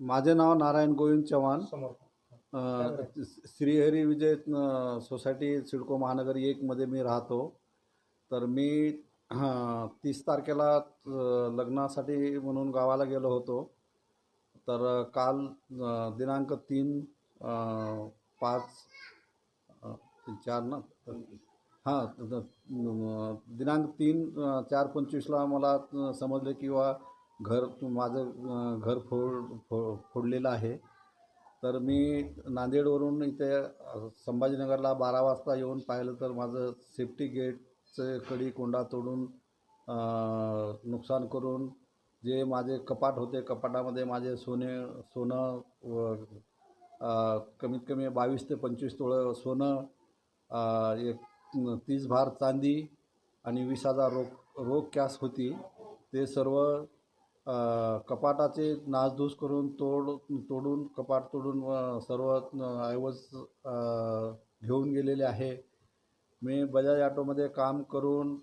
माझे नाव नारायण गोविंद चव्हाण. अ, श्रीहरी विजय अ, सोसायटी सिडको महानगर एकमध्ये मी राहतो. तर मी हां तीस तारखेला अ, लग्नासाठी म्हणून गावाला गेलो होतो. तर काल अ, दिनांक तीन अ, पाच अ, चार ना? हां दिनांक तीन अ, चार पंचवीसला मला अ, समजले की बा घर माझं घर फोड फो फोडलेलं आहे. तर मी नांदेडवरून इथे संभाजीनगरला बारा वाजता येऊन पाहिलं तर माझं सेफ्टी गेटचं कडी कोंडा तोडून नुकसान करून जे माझे कपाट होते कपाटामध्ये माझे सोने सोनं कमीत कमी बावीस ते पंचवीस तोळं सोनं एक तीस भार चांदी आणि वीस हजार रोख रोख कॅश होती. ते सर्व कपाटाचे नासधूस करून तोड तोडून कपाट तोडून सर्व ऐवज घेऊन गेलेले आहे. मी बजाज ऑटोमध्ये काम करून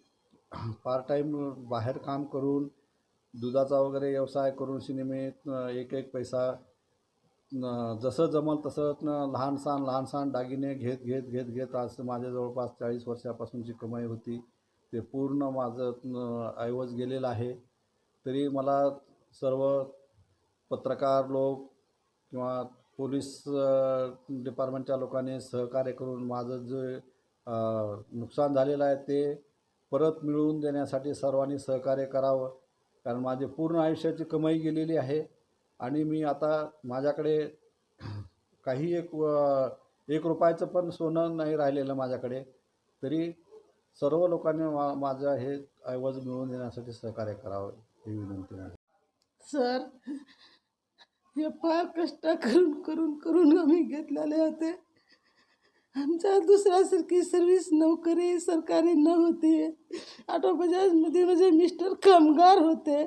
पार्ट टाईम बाहेर काम करून दुधाचा वगैरे व्यवसाय करून सिनेमे एक एक पैसा जसं जमल तसं न लहान सहान लहान सहान दागिने घेत घेत घेत घेत आज माझ्या जवळपास चाळीस वर्षापासूनची कमाई होती. ते पूर्ण माझं ऐवज गेलेलं आहे. तरी मला सर्व पत्रकार लोक किंवा पोलीस डिपार्टमेंटच्या लोकांनी सहकार्य करून माझं जे नुकसान झालेलं आहे ते परत मिळवून देण्यासाठी सर्वांनी सहकार्य करावं. कारण माझे पूर्ण आयुष्याची कमाई गेलेली आहे आणि मी आता माझ्याकडे काही एक एक रुपयाचं पण सोनं नाही राहिलेलं माझ्याकडे. तरी सर्व लोकांनी मा माझं हे ऐवज मिळवून देण्यासाठी सहकार्य करावं. ही विनंती आहे सर हे फार कष्ट करून करून करून आम्ही घेतलेले होते. आमच्या दुसऱ्यासारखी सर्विस नोकरी सरकारी नव्हती. ऑटो बजाजमध्ये माझे मिस्टर कामगार होते.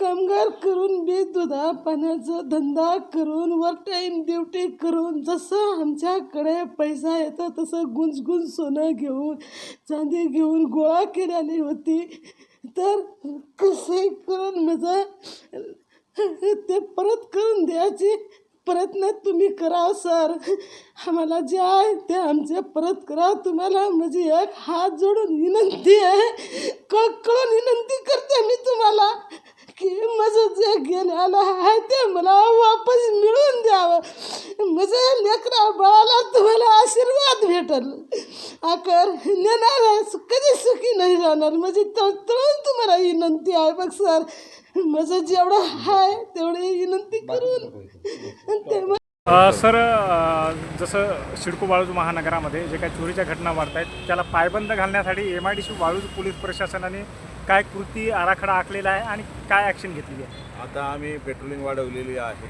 कामगार करून बी दुधा पाण्याचा धंदा करून वर्क टाईम ड्युटी करून जसं आमच्याकडे पैसा येतो तसं गुंजगुंज सोनं घेऊन चांदी घेऊन गोळा केलेली होती. तर कसे करून माझं ते परत करून द्यायचे प्रयत्न तुम्ही करा सर. आम्हाला जे आहे ते आमचे परत करा. तुम्हाला माझी एक हात जोडून विनंती आहे. कळून विनंती करते मी तुम्हाला की माझं जे गेल्याला आहे ते मला वापस मिळवून द्यावं. माझ्या लेकरा बाळाला तुम्हाला आशीर्वाद भेटल. आकर नेणार आहे कधी सुखी नाही राहणार. माझी तळतळून तुम्हाला विनंती आहे बघ सर. माझं जेवढं आहे तेवढी विनंती करून. ते अ, सर अ, जसं सिडको वाळूज महानगरामध्ये जे काही चोरीच्या घटना वाढत आहेत त्याला पायबंद घालण्यासाठी M I D C Waluj police प्रशासनाने काय कृती आराखडा आखलेला आहे आणि काय ॲक्शन घेतलेली आहे? आता आम्ही पेट्रोलिंग वाढवलेली आहे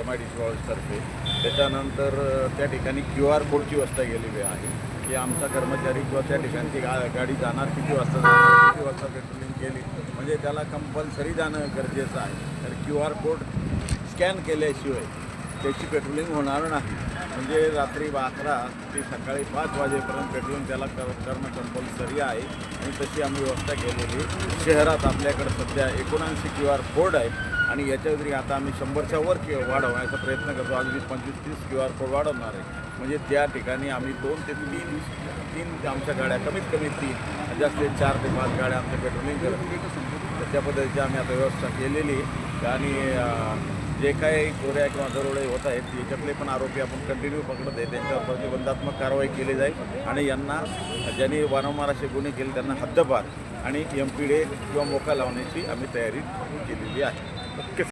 एम आय डी सी तर्फे त्याच्यानंतर अ, त्या ठिकाणी क्यू आर कोडची व्यवस्था केलेली आहे. की आमचा कर्मचारी किंवा त्या ठिकाणची गा गाडी जाणार किती वाजता जाणार किती वाजता पेट्रोलिंग केली म्हणजे त्याला कंपल्सरी जाणं गरजेचं आहे. तर क्यू आर कोड स्कॅन केल्याशिवाय त्याची पेट्रोलिंग होणार नाही. म्हणजे रात्री अकरा ते सकाळी पाच वाजेपर्यंत पेट्रोलिंग त्याला कर करणं कंपल्सरी आहे. आणि तशी आम्ही व्यवस्था केलेली शहरात आपल्याकडे सध्या एकोणऐंशी क्यू आर कोड आहे. आणि याच्या व्यतिरिक्त आता आम्ही शंभरच्या वर कि वाढवण्याचा प्रयत्न करतो. अगदी पंचवीस तीस क्यू आर कोड वाढवणार आहे. म्हणजे त्या ठिकाणी आम्ही दोन ते तीन तीन आमच्या गाड्या कमीत कमी तीन जास्तीत चार ते पाच गाड्या आमच्या पेट्रोलिंग करत त्या पद्धतीची आम्ही आता व्यवस्था केलेली आहे. आणि जे काही गोऱ्या किंवा दरोडे होत आहेत याच्यातले पण आरोपी आपण कंटिन्यू पकडत आहे. त्यांच्यावर प्रतिबंधात्मक कारवाई केली जाईल. आणि यांना ज्यांनी वारंवार असे गुन्हे केले त्यांना हद्दपार आणि एम पी डे किंवा मोका लावण्याची आम्ही तयारी केलेली आहे. ओके.